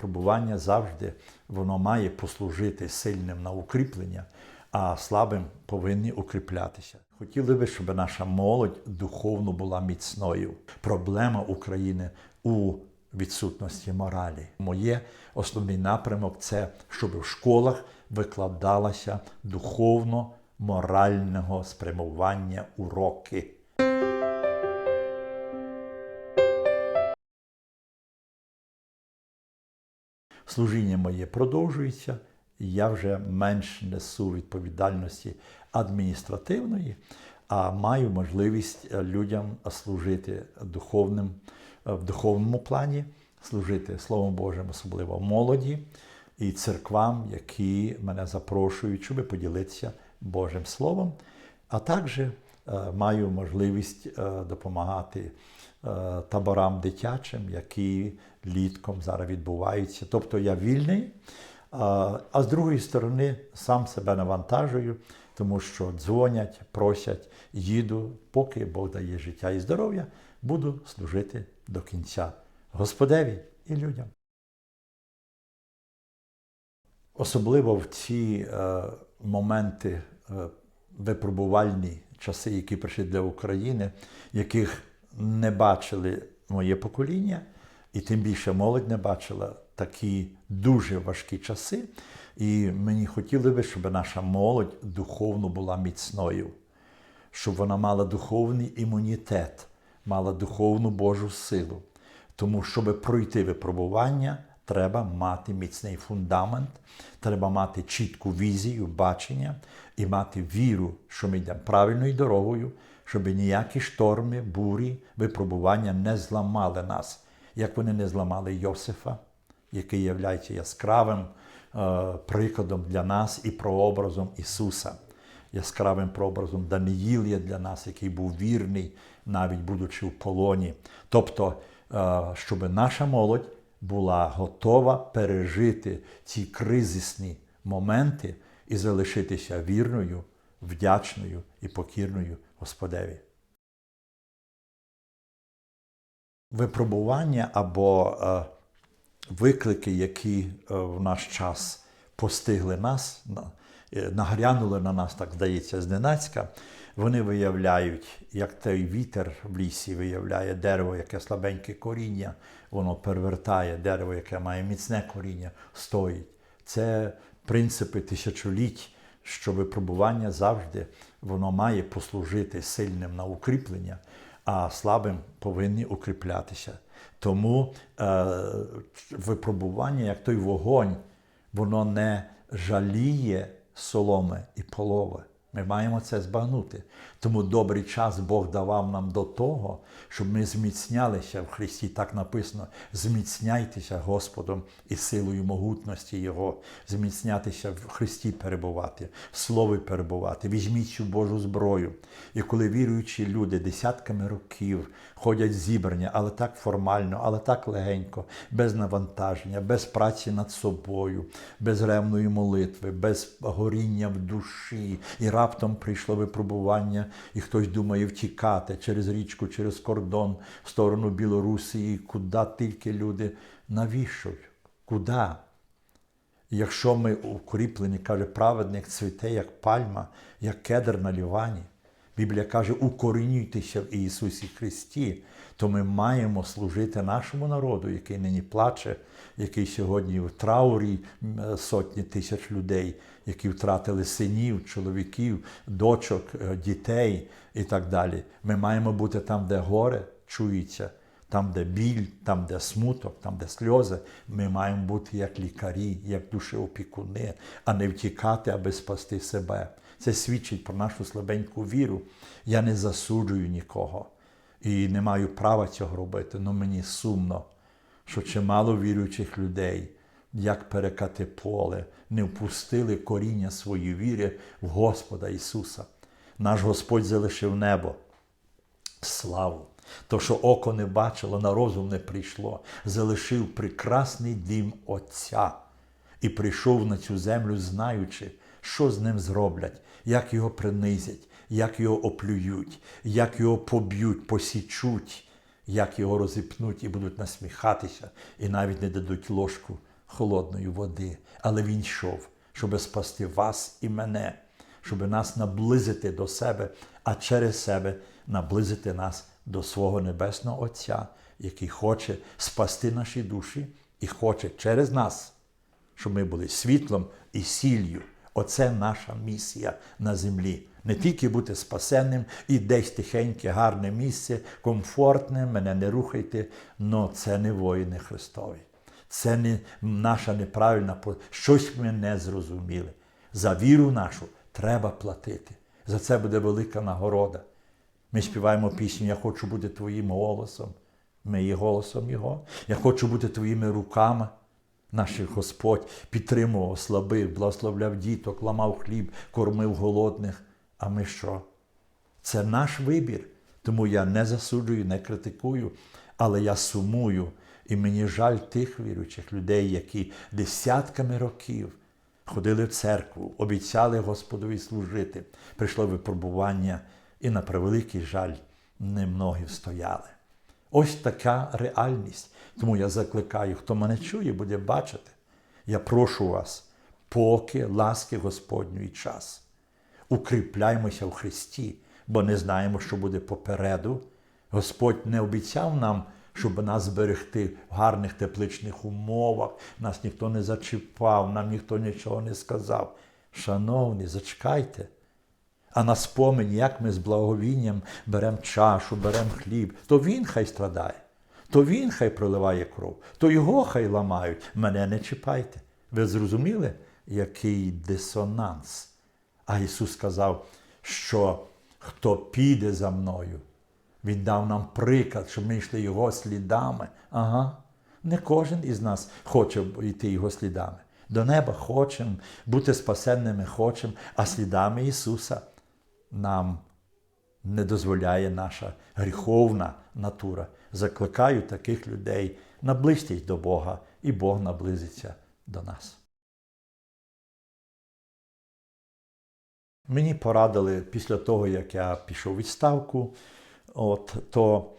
випробування завжди воно має послужити сильним на укріплення, а слабим повинні укріплятися. Хотіли би, щоб наша молодь духовно була міцною. Проблема України у відсутності моралі. Моє основний напрямок це щоб в школах викладалося духовно морального спрямування уроки. Служіння моє продовжується, і я вже менш несу відповідальності адміністративної, а маю можливість е, людям служити духовним, е, в духовному плані, служити Словом Божим, особливо молоді і церквам, які мене запрошують, щоб поділитися Божим Словом. А також маю можливість е, допомагати е, таборам дитячим, які літком зараз відбуваються. Тобто я вільний, а з другої сторони сам себе навантажую, тому що дзвонять, просять, їду, поки Бог дає життя і здоров'я, буду служити до кінця Господеві і людям. Особливо в ці е, моменти е, випробувальні часи, які прийшли для України, яких не бачили моє покоління, і тим більше молодь не бачила такі дуже важкі часи. І мені хотіли би, щоб наша молодь духовно була міцною, щоб вона мала духовний імунітет, мала духовну Божу силу. Тому, щоб пройти випробування, треба мати міцний фундамент, треба мати чітку візію, бачення і мати віру, що ми йдемо правильною дорогою, щоб ніякі шторми, бурі, випробування не зламали нас, як вони не зламали Йосифа, який є яскравим е, прикладом для нас і прообразом Ісуса. Яскравим прообразом Даниїл є для нас, який був вірний, навіть будучи в полоні. Тобто, е, щоб наша молодь була готова пережити ці кризисні моменти і залишитися вірною, вдячною і покірною Господеві. Випробування або е, виклики, які е, в наш час постигли нас, на- е, нагрянули на нас, так здається, зненацька, вони виявляють, як той вітер в лісі виявляє дерево, яке слабеньке коріння, воно перевертає дерево, яке має міцне коріння, стоїть. Це принципи тисячоліть, що випробування завжди воно має послужити сильним на укріплення, а слабим повинні укріплятися. Тому е, випробування, як той вогонь, воно не жаліє соломи і полови. Ми маємо це збагнути. Тому добрий час Бог давав нам до того, щоб ми зміцнялися в Христі. Так написано: зміцняйтеся Господом і силою могутності Його, зміцнятися в Христі перебувати, в Слові перебувати. Візьміть цю Божу зброю. І коли віруючі люди десятками років ходять зібрання, але так формально, але так легенько, без навантаження, без праці над собою, без ревної молитви, без горіння в душі. І раптом прийшло випробування, і хтось думає втікати через річку, через кордон в сторону Білорусі, куди тільки люди навіщо? Куди? Якщо ми укріплені, каже, праведник цвіте, як пальма, як кедр на Лівані. Біблія каже, укорінюйтеся в Ісусі Христі, то ми маємо служити нашому народу, який нині плаче, який сьогодні в траурі сотні тисяч людей, які втратили синів, чоловіків, дочок, е, дітей і так далі. Ми маємо бути там, де горе чується, там, де біль, там, де смуток, там, де сльози, ми маємо бути як лікарі, як душеопікуни, а не втікати, аби спасти себе. Це свідчить про нашу слабеньку віру. Я не засуджую нікого і не маю права цього робити, але мені сумно, що чимало віруючих людей, як перекати поле, не впустили коріння своєї віри в Господа Ісуса. Наш Господь залишив небо славу. То, що око не бачило, на розум не прийшло, залишив прекрасний дім Отця і прийшов на цю землю, знаючи, що з ним зроблять, як його принизять, як його оплюють, як його поб'ють, посічуть, як його розіпнуть і будуть насміхатися, і навіть не дадуть ложку холодної води, але Він йшов, щоб спасти вас і мене, щоб нас наблизити до себе, а через себе наблизити нас до свого Небесного Отця, який хоче спасти наші душі і хоче через нас, щоб ми були світлом і сіллю. Оце наша місія на землі. Не тільки бути спасенним і десь тихеньке, гарне місце, комфортне, мене не рухайте, але це не воїни Христові. Це не наша неправильна щось ми не зрозуміли. За віру нашу треба платити. За це буде велика нагорода. Ми співаємо пісню Я хочу бути твоїм голосом. Ми є голосом Його. Я хочу бути твоїми руками. Наш Господь підтримував слабих, благословляв діток, ламав хліб, кормив голодних. А ми що? Це наш вибір. Тому я не засуджую, не критикую, але я сумую. І мені жаль тих віруючих людей, які десятками років ходили в церкву, обіцяли Господові служити. Прийшло випробування, і на превеликий жаль, немногі встояли. Ось така реальність. Тому я закликаю, хто мене чує, буде бачити. Я прошу вас, поки ласки Господньої час. Укріпляймося в Христі, бо не знаємо, що буде попереду. Господь не обіцяв нам, щоб нас зберегти в гарних тепличних умовах. Нас ніхто не зачіпав, нам ніхто нічого не сказав. Шановні, зачекайте. А на спомені, як ми з благовінням беремо чашу, беремо хліб, то він хай страдає, то він хай проливає кров, то його хай ламають. Мене не чіпайте. Ви зрозуміли, який дисонанс? А Ісус сказав, що хто піде за мною, Він дав нам приклад, щоб ми йшли Його слідами. Ага. Не кожен із нас хоче йти Його слідами. До неба хочемо, бути спасенними хочемо, а слідами Ісуса нам не дозволяє наша гріховна натура. Закликаю таких людей, наблизьтесь до Бога, і Бог наблизиться до нас. Мені порадили після того, як я пішов відставку, от, то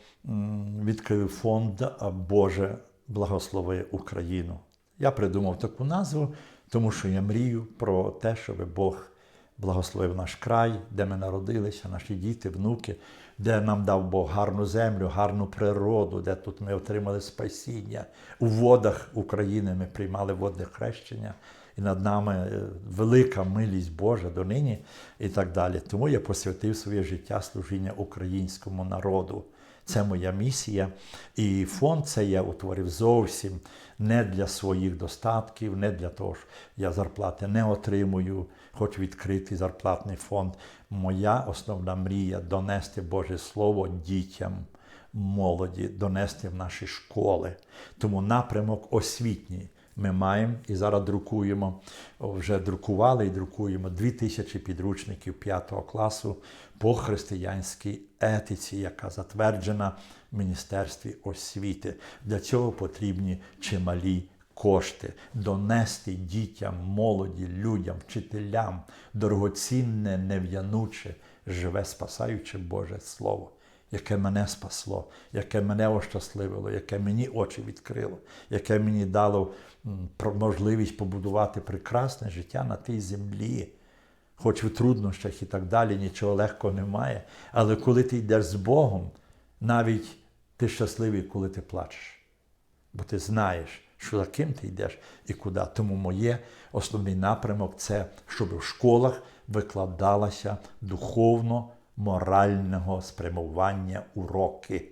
відкрив фонд Боже благослови Україну. Я придумав таку назву, тому що я мрію про те, щоб Бог благословив наш край, де ми народилися, наші діти, внуки, де нам дав Бог гарну землю, гарну природу, де тут ми отримали спасіння. У водах України ми приймали водне хрещення, і над нами е, велика милість Божа донині і так далі. Тому я посвятив своє життя служіння українському народу. Це моя місія. І фонд це я утворив зовсім не для своїх достатків, не для того, що я зарплати не отримую, хочу відкрити зарплатний фонд. Моя основна мрія донести Боже Слово дітям, молоді, донести в наші школи. Тому напрямок освітній. Ми маємо і зараз друкуємо, вже друкували і друкуємо 2000 підручників 5 класу по християнській етиці, яка затверджена в Міністерстві освіти. Для цього потрібні чималі кошти, донести дітям, молоді, людям, вчителям дорогоцінне, нев'януче, живе, спасаюче Боже Слово яке мене спасло, яке мене ощасливило, яке мені очі відкрило, яке мені дало можливість побудувати прекрасне життя на тій землі. Хоч в труднощах і так далі нічого легкого немає. Але коли ти йдеш з Богом, навіть ти щасливий, коли ти плачеш. Бо ти знаєш, що за ким ти йдеш і куди. Тому моє основний напрямок це, щоб в школах викладалася духовно морального спрямування уроки.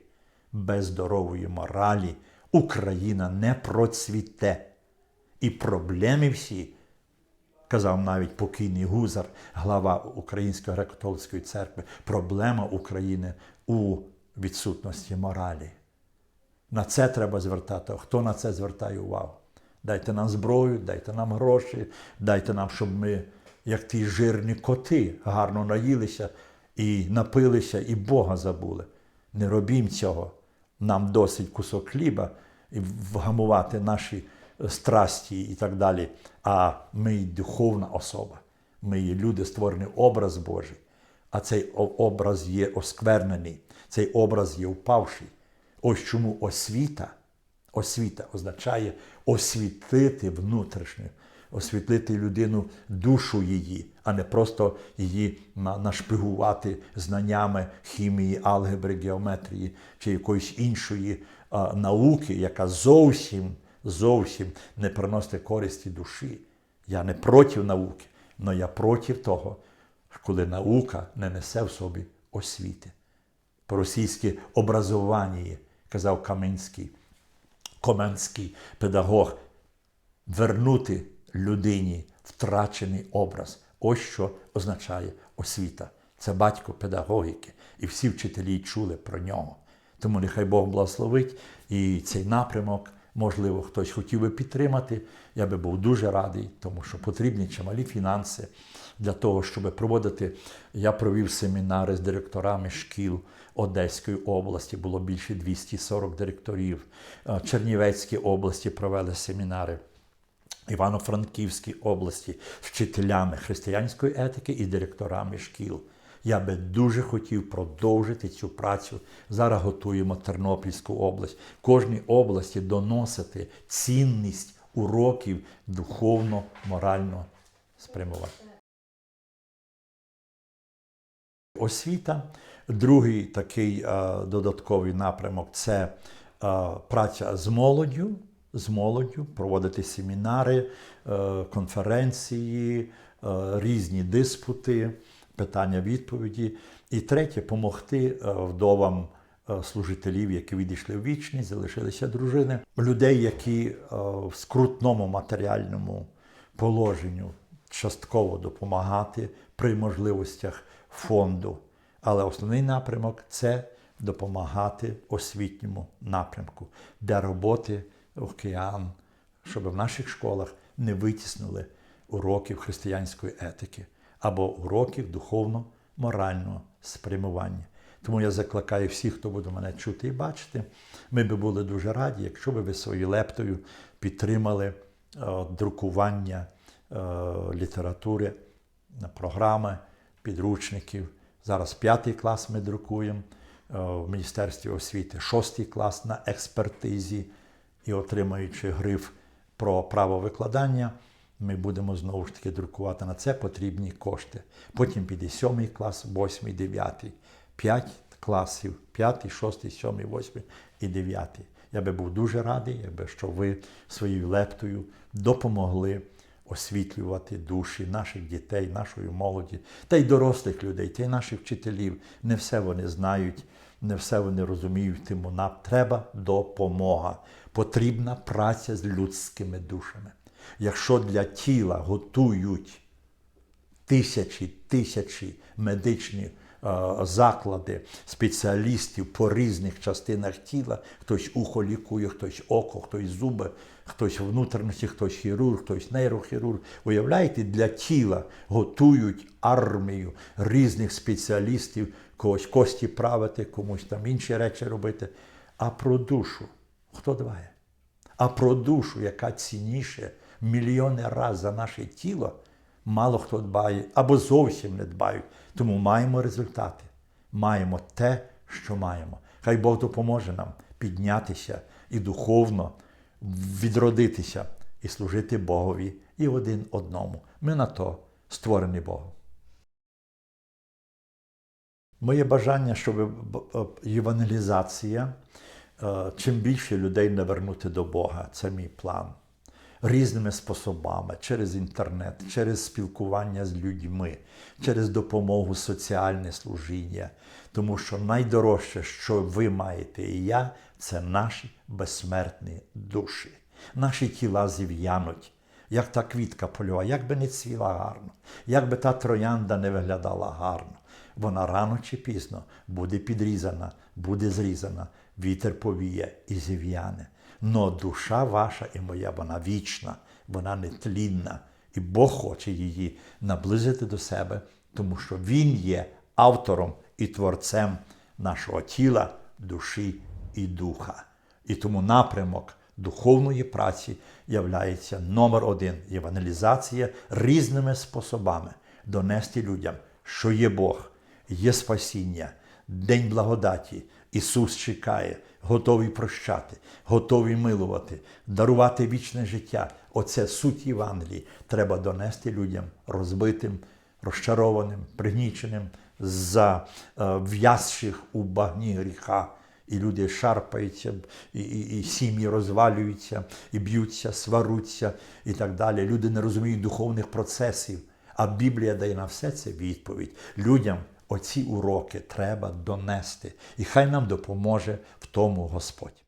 Без здорової моралі Україна не процвіте. І проблеми всі, казав навіть покійний Гузар, глава Української греко-католицької церкви, проблема України у відсутності моралі. На це треба звертати. Хто на це звертає увагу? Дайте нам зброю, дайте нам гроші, дайте нам, щоб ми, як ті жирні коти, гарно наїлися і напилися, і Бога забули. Не робім цього. Нам досить кусок хліба і вгамувати наші страсті і так далі. А ми й духовна особа. Ми є люди, створені образ Божий. А цей образ є осквернений, цей образ є впавший. Ось чому освіта Освіта означає освітити внутрішню, освітлити людину, душу її, а не просто її нашпигувати знаннями хімії, алгебри, геометрії чи якоїсь іншої науки, яка зовсім, зовсім не приносить користі душі. Я не проти науки, але я проти того, коли наука не несе в собі освіти. По-російськи образування, казав Каменський, Коменський педагог, вернути людині втрачений образ. Ось що означає освіта. Це батько педагогіки, і всі вчителі чули про нього. Тому нехай Бог благословить і цей напрямок, можливо, хтось хотів би підтримати. Я би був дуже радий, тому що потрібні чималі фінанси для того, щоб проводити. Я провів семінари з директорами шкіл Одеської області, було більше 240 директорів. Чернівецькій області провели семінари. Івано-Франківській області вчителями християнської етики і директорами шкіл. Я би дуже хотів продовжити цю працю. Зараз готуємо Тернопільську область. Кожній області доносити цінність уроків духовно-морального спрямування. Освіта. Другий такий е, додатковий напрямок це е, праця з молоддю, з молоддю, проводити семінари, е, конференції, е, різні диспути, питання-відповіді. І третє допомогти е, вдовам служителів, які відійшли в вічність, залишилися дружини, людей, які в скрутному матеріальному положенню частково допомагати при можливостях фонду. Але основний напрямок це допомагати освітньому напрямку, де роботи океан, щоб в наших школах не витіснули уроків християнської етики або уроків духовно-морального спрямування. Тому я закликаю всіх, хто буде мене чути і бачити. Ми би були дуже раді, якщо би ви своєю лептою підтримали е, друкування е, літератури, програми, підручників. Зараз п'ятий клас ми друкуємо е, в Міністерстві освіти, шостий клас на експертизі і отримуючи гриф про право викладання, ми будемо знову ж таки друкувати на це потрібні кошти. Потім піде сьомий клас, восьмий, дев'ятий, п'ять класів, п'ятий, шостий, сьомий, восьмий і дев'ятий. Я би був дуже радий, якби що ви своєю лептою допомогли освітлювати душі наших дітей, нашої молоді, та й дорослих людей, та й наших вчителів. Не все вони знають, не все вони розуміють, тому нам треба допомога. Потрібна праця з людськими душами. Якщо для тіла готують тисячі тисячі медичні е, заклади спеціалістів по різних частинах тіла. Хтось ухо лікує, хтось око, хтось зуби, хтось внутрішності, хтось хірург, хтось нейрохірург. Уявляєте, для тіла готують армію різних спеціалістів, когось кості правити, комусь там інші речі робити. А про душу хто дбає? А про душу, яка цінніше мільйони разів за наше тіло, мало хто дбає або зовсім не дбають. Тому маємо результати, маємо те, що маємо. Хай Бог допоможе нам піднятися і духовно відродитися і служити Богові і один одному. Ми на то створені Богом. Моє бажання, щоб б- б- євангелізація, е, чим більше людей навернути до Бога, це мій план. Різними способами, через інтернет, через спілкування з людьми, через допомогу соціальне служіння. Тому що найдорожче, що ви маєте і я, це наші безсмертні душі. Наші тіла зів'януть, як та квітка польова, як би не цвіла гарно, як би та троянда не виглядала гарно. Вона рано чи пізно буде підрізана, буде зрізана, вітер повіє і зів'яне. Но душа ваша і моя, вона вічна, вона нетлінна, і Бог хоче її наблизити до себе, тому що Він є автором і творцем нашого тіла, душі і духа. І тому напрямок духовної праці являється номер один євангелізація різними способами донести людям, що є Бог, є спасіння, День благодаті, Ісус чекає, готовий прощати, готовий милувати, дарувати вічне життя. Оце суть Євангелії. Треба донести людям розбитим, розчарованим, пригніченим, зав'язших у багні гріха. І люди шарпаються, і, і, і сім'ї розвалюються, і б'ються, сваруться і так далі. Люди не розуміють духовних процесів. А Біблія дає на все це відповідь. Людям оці уроки треба донести. І хай нам допоможе в тому Господь.